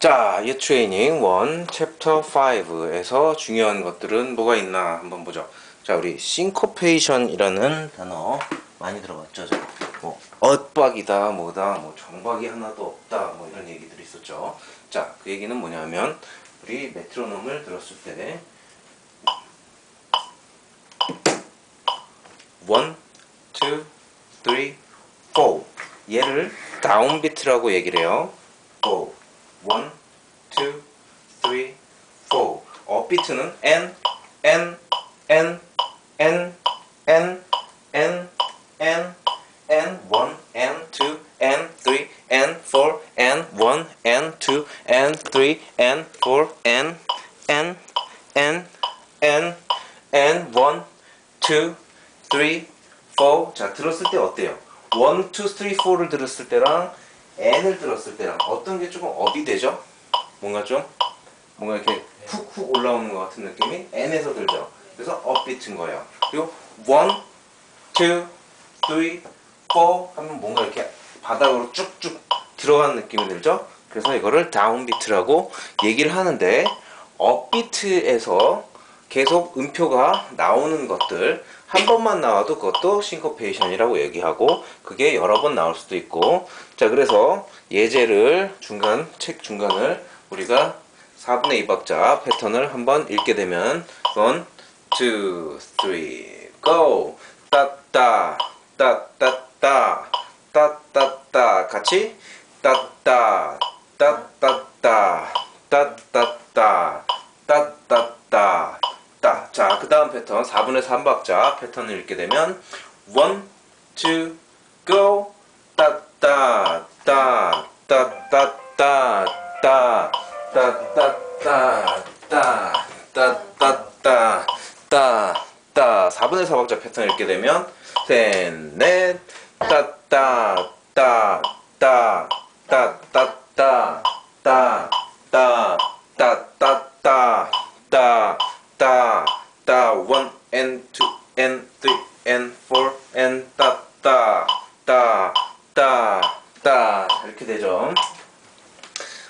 자, 이 트레이닝 1 챕터 5에서 중요한 것들은 뭐가 있나 한번 보죠. 자, 우리 싱코페이션이라는 단어 많이 들어봤죠. 자, 뭐 엇박이다, 뭐다, 뭐 정박이 하나도 없다, 뭐 이런 얘기들이 있었죠. 자, 그 얘기는 뭐냐면 우리 메트로놈을 들었을 때 원, 투, 쓰리, 포 얘를 다운비트라고 얘기를 해요. 포 원, 투, 쓰리, 포 업비트는 N, N, N, N, N, N, N, N, 1, N, 2, N, 3, N, 4, N, 1, N, 2, N, 3, N, 4, N, N, N, N, N, 1, 2, 3, 4. 자, 들었을 때 어때요? 1, 2, 3, 4를 들었을 때랑 N을 들었을 때랑 어떤 게 조금 업이 되죠? 뭔가 좀 뭔가 이렇게 훅훅 올라오는 것 같은 느낌이 N에서 들죠. 그래서 업비트인 거예요. 그리고 1, 2, 3, 4 하면 뭔가 이렇게 바닥으로 쭉쭉 들어가는 느낌이 들죠. 그래서 이거를 다운비트라고 얘기를 하는데 업비트에서 계속 음표가 나오는 것들 한 번만 나와도 그것도 싱코페이션이라고 얘기하고 그게 여러 번 나올 수도 있고 자 그래서 예제를 중간 책 중간을 우리가 4분의 2박자 패턴을 한번 읽게 되면 1, 2, 3, go 따따 따따따 따따따 같이 따따 따따따 따따따 따따따 따. 자, 그 다음 패턴 4분의 3박자 패턴을 읽게 되면 1, 2, go 따따 따 따따 따따 따따 따 따따 따따 4분의 4박자 패턴 읽게 되면 셋, 넷 따따 따따따따따따따 따 따 따 따 따, 따, 1, N, 2, N, 3, N, 4, N, 따, 따, 따, 따, 따 이렇게 되죠.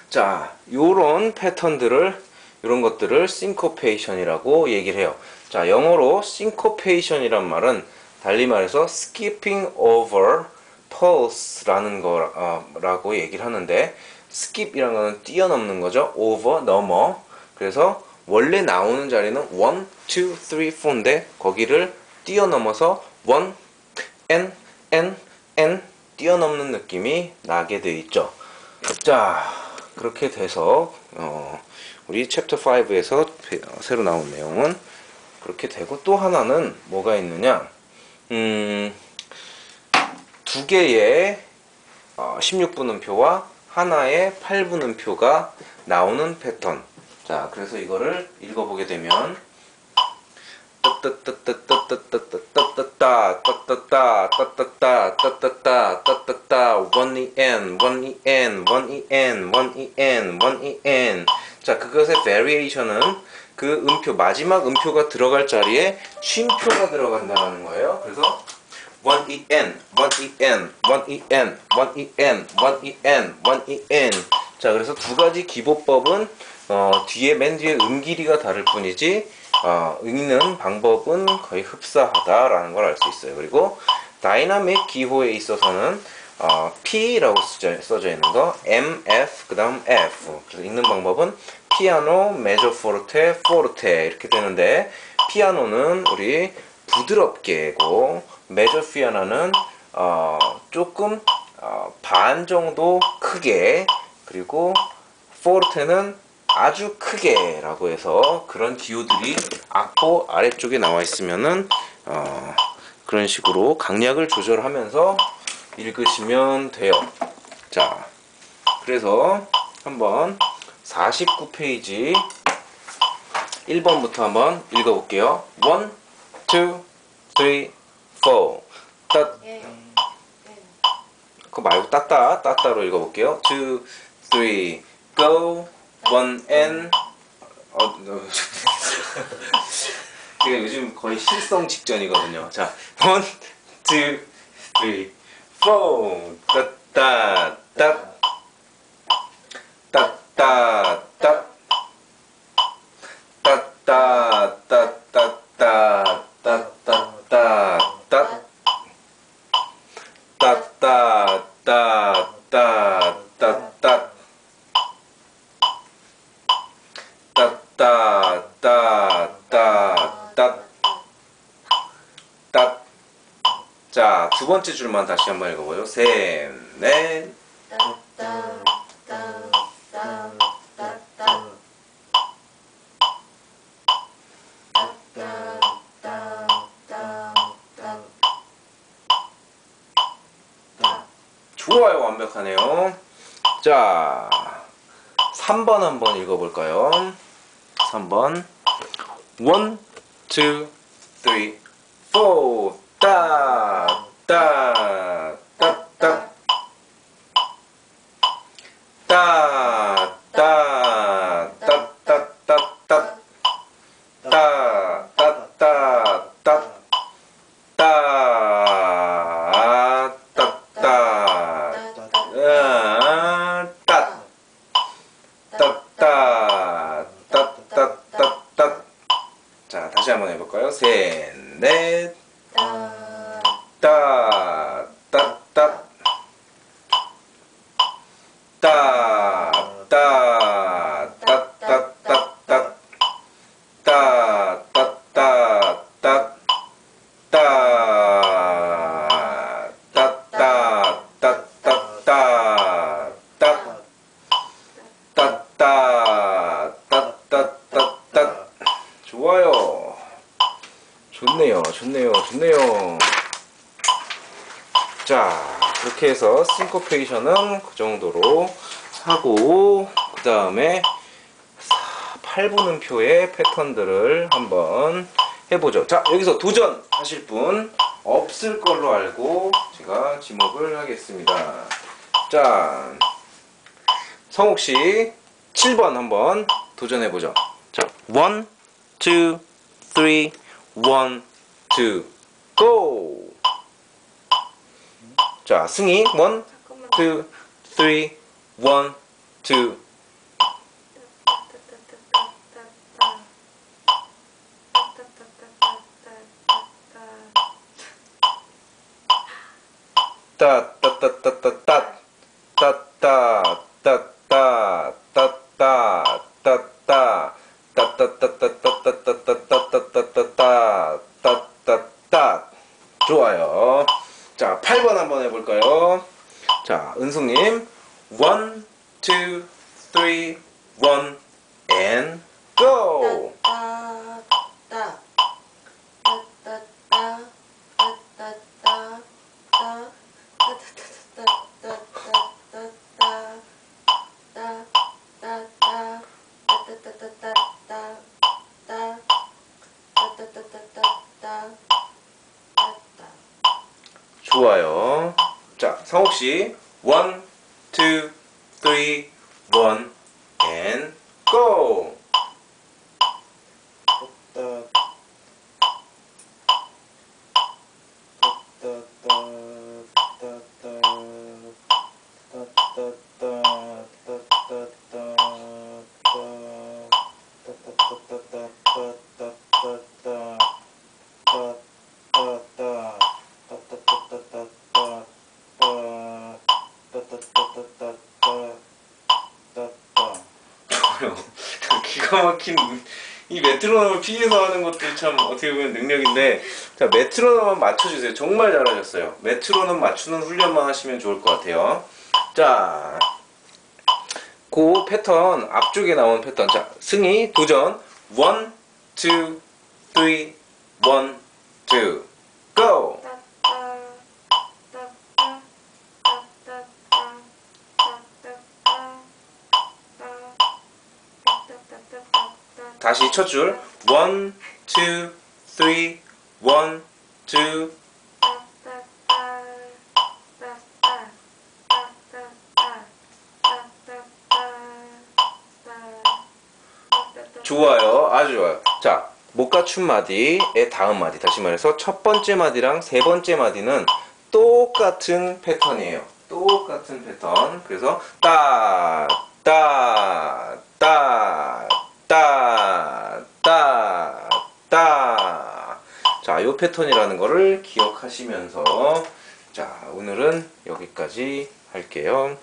자, 요런 패턴들을 이런 것들을 싱코페이션이라고 얘기를 해요. 자, 영어로 싱코페이션이란 말은 달리 말해서 skipping over pulse라는 거라고 얘기를 하는데 skip이라는 거는 뛰어넘는 거죠. over 넘어. 그래서 원래 나오는 자리는 1, 2, 3, 4인데 거기를 뛰어넘어서 1, N, N, N 뛰어넘는 느낌이 나게 돼 있죠. 자, 그렇게 돼서 어, 우리 챕터 5에서 새로 나온 내용은 그렇게 되고 또 하나는 뭐가 있느냐 음, 두 개의 어, 16분음표와 하나의 8분음표가 나오는 패턴 자, 그래서 이거를 읽어보게 되면 자 그것의 variation은 그 음표 마지막 음표가 들어갈 자리에 쉼표가 들어간다는 거예요. 그래서 1en, 1en, 1en, 1en, 1en, 1en. 자 그래서 두 가지 기보법은 어, 뒤에 맨 뒤에 음 길이가 다를 뿐이지 어, 읽는 방법은 거의 흡사하다라는 걸 알 수 있어요. 그리고 다이나믹 기호에 있어서는 어, P라고 써져, 써져 있는 거 MF 그 다음 F 그래서 읽는 방법은 피아노, 메저 포르테, 포르테 이렇게 되는데 피아노는 우리 부드럽게고 메저 피아노는 어, 조금 어, 반 정도 크게 그리고 포르테는 아주 크게 라고 해서 그런 기호들이 악보 아래쪽에 나와 있으면은 어, 그런 식으로 강약을 조절하면서 읽으시면 돼요. 자 그래서 한번 49페이지 1번부터 한번 읽어볼게요. 1, 2, 3, 4 따, 그거 말고 따따 따따로 읽어볼게요. 2, 3, go 원 앤 어, 어, 제가 요즘 거의 실성 직전이거든요. 자, 원, 투, 쓰리, 포, 따따, 따, 따따, 따, 따따, 따. 두 번째 줄만 다시 한번 읽어보죠. 셋, 넷, 좋아요. 완벽하네요. 자, 3번 한번 읽어볼까요? 3번. 1, 2, 3, 4. 따, esta 따, 따. 따, 따, 따, 따, 따, 따. 따, 따, 따, 따. 따, 따, 따, 따, 따, 따. 따, 따, 따, 따, 따, 따. 좋아요. 좋네요. 좋네요. 좋네요. 자, 그렇게 해서 싱코페이션은 그 정도로 하고 그 다음에 8분음표의 패턴들을 한번 해보죠. 자, 여기서 도전 하실 분 없을 걸로 알고 제가 지목을 하겠습니다. 자, 성욱 씨 7번 한번 도전해 보죠. 자, 1 2 3 1 2 go. 자, 승희 1 잠깐만. 2 3 1 2 따, 따, 따, 따, 따, 따. 따, 따, 따, 따, 따, 따, 따, 따. 따, 따, 따, 따, 따, 따, 따, 따, 따, 따, 따, 따, 따, 따, 따. 좋아요. 자, 8번 한번 해 볼까요? 자, 은숙님. 1, 2, 3, 1, and go! 좋아요. 자, 성욱 씨. 1, 2, 3, 1, and go! 좋아요. 기가 막힌 이 메트로놈을 피해서 하는 것도 참 어떻게 보면 능력인데 자 메트로놈만 맞춰주세요. 정말 잘하셨어요. 메트로놈 맞추는 훈련만 하시면 좋을 것 같아요. 자, 그 패턴 앞쪽에 나온 패턴 자 승희 도전 1, 2, 3, 1, 2, go! 다시 첫줄 1, 2, 3, 1, 2 좋아요. 아주 좋아요. 자, 못 갖춘 마디의 다음 마디. 다시 말해서 첫 번째 마디랑 세 번째 마디는 똑같은 패턴이에요. 똑같은 패턴. 그래서 따, 따, 따, 따, 따, 따. 자, 요 패턴이라는 거를 기억하시면서 자, 오늘은 여기까지 할게요.